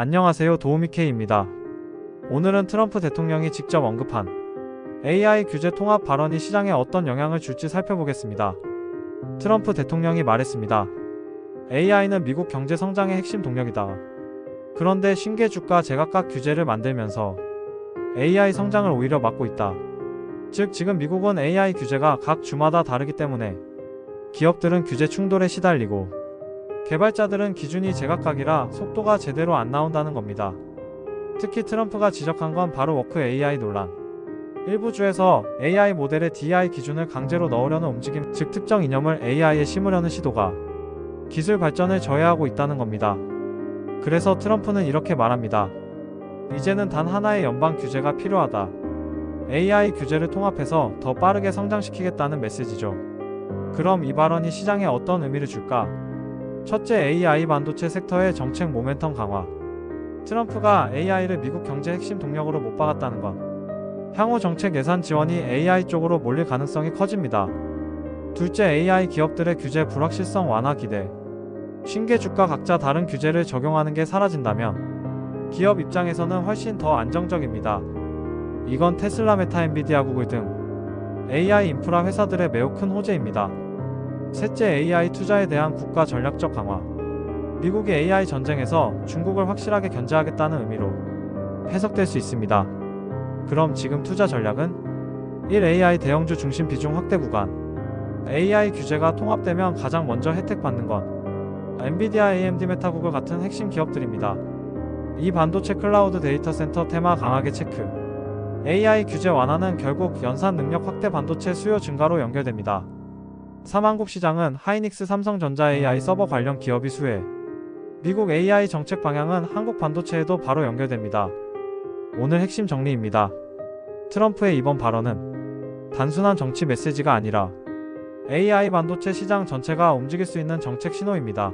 안녕하세요 도우미케이입니다. 오늘은 트럼프 대통령이 직접 언급한 AI 규제 통합 발언이 시장에 어떤 영향을 줄지 살펴보겠습니다. 트럼프 대통령이 말했습니다. AI는 미국 경제 성장의 핵심 동력이다. 그런데 신계 주가 제각각 규제를 만들면서 AI 성장을 오히려 막고 있다. 즉 지금 미국은 AI 규제가 각 주마다 다르기 때문에 기업들은 규제 충돌에 시달리고 개발자들은 기준이 제각각이라 속도가 제대로 안 나온다는 겁니다. 특히 트럼프가 지적한 건 바로 워크 AI 논란. 일부 주에서 AI 모델의 DI 기준을 강제로 넣으려는 움직임, 즉 특정 이념을 AI에 심으려는 시도가 기술 발전을 저해하고 있다는 겁니다. 그래서 트럼프는 이렇게 말합니다. 이제는 단 하나의 연방 규제가 필요하다. AI 규제를 통합해서 더 빠르게 성장시키겠다는 메시지죠. 그럼 이 발언이 시장에 어떤 의미를 줄까? 첫째 AI 반도체 섹터의 정책 모멘텀 강화. 트럼프가 AI를 미국 경제 핵심 동력으로 못 박았다는 건 향후 정책 예산 지원이 AI 쪽으로 몰릴 가능성이 커집니다. 둘째 AI 기업들의 규제 불확실성 완화 기대. 신계 주가 각자 다른 규제를 적용하는 게 사라진다면 기업 입장에서는 훨씬 더 안정적입니다. 이건 테슬라, 메타, 엔비디아, 구글 등 AI 인프라 회사들의 매우 큰 호재입니다. 셋째 AI 투자에 대한 국가 전략적 강화. 미국이 AI 전쟁에서 중국을 확실하게 견제하겠다는 의미로 해석될 수 있습니다. 그럼 지금 투자 전략은 1. AI 대형주 중심 비중 확대 구간. AI 규제가 통합되면 가장 먼저 혜택 받는 건 엔비디아, AMD, 메타, 구글 같은 핵심 기업들입니다. 이 반도체 클라우드 데이터 센터 테마 강하게 체크. AI 규제 완화는 결국 연산 능력 확대 반도체 수요 증가로 연결됩니다. 3한국 시장은 하이닉스 삼성전자 AI 서버 관련 기업이 수혜. 미국 AI 정책 방향은 한국 반도체에도 바로 연결됩니다. 오늘 핵심 정리입니다. 트럼프의 이번 발언은 단순한 정치 메시지가 아니라 AI 반도체 시장 전체가 움직일 수 있는 정책 신호입니다.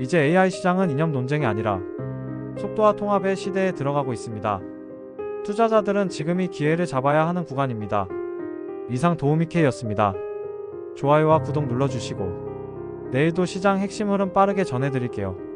이제 AI 시장은 이념 논쟁이 아니라 속도와 통합의 시대에 들어가고 있습니다. 투자자들은 지금이 기회를 잡아야 하는 구간입니다. 이상 도우미케이였습니다. 좋아요와 구독 눌러주시고 내일도 시장 핵심 흐름 빠르게 전해드릴게요.